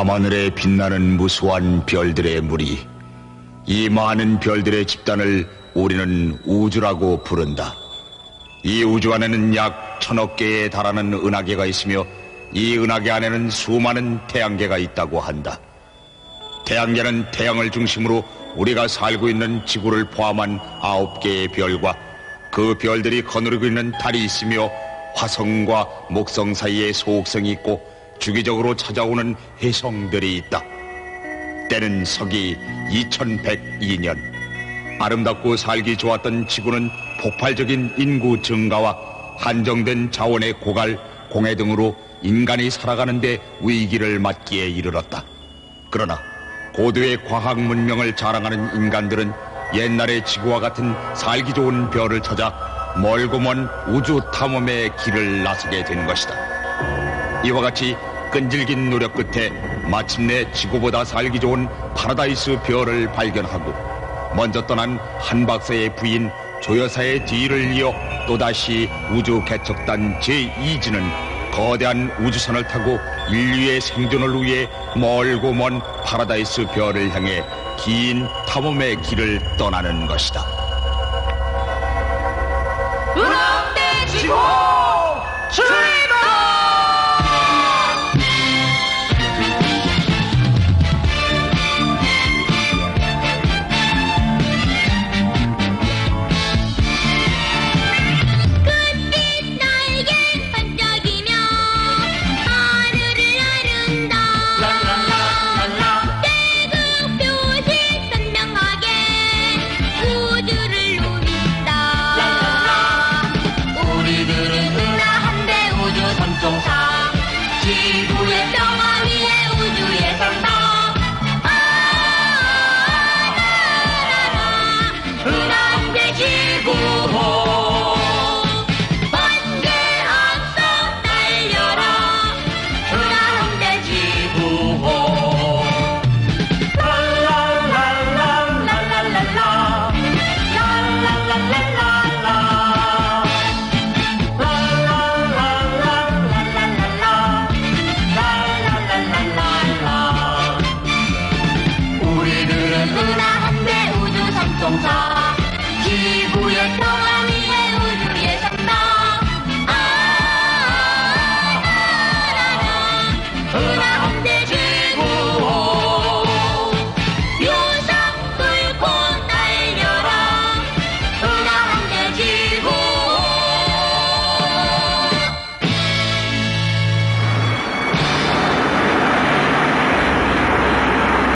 밤하늘에 빛나는 무수한 별들의 무리. 이 많은 별들의 집단을 우리는 우주라고 부른다. 이 우주 안에는 약 천억 개에 달하는 은하계가 있으며 이 은하계 안에는 수많은 태양계가 있다고 한다. 태양계는 태양을 중심으로 우리가 살고 있는 지구를 포함한 아홉 개의 별과 그 별들이 거느리고 있는 달이 있으며 화성과 목성 사이에 소옥성이 있고 주기적으로 찾아오는 해성들이 있다. 때는 서기 2102년 아름답고 살기 좋았던 지구는 폭발적인 인구 증가와 한정된 자원의 고갈, 공해 등으로 인간이 살아가는데 위기를 맞기에 이르렀다. 그러나 고도의 과학 문명을 자랑하는 인간들은 옛날의 지구와 같은 살기 좋은 별을 찾아 멀고 먼 우주 탐험의 길을 나서게 된 것이다. 이와 같이 끈질긴 노력 끝에 마침내 지구보다 살기 좋은 파라다이스 별을 발견하고 먼저 떠난 한 박사의 부인 조여사의 뒤를 이어 또다시 우주 개척단 제2지는 거대한 우주선을 타고 인류의 생존을 위해 멀고 먼 파라다이스 별을 향해 긴 탐험의 길을 떠나는 것이다. 은하대 지구 우리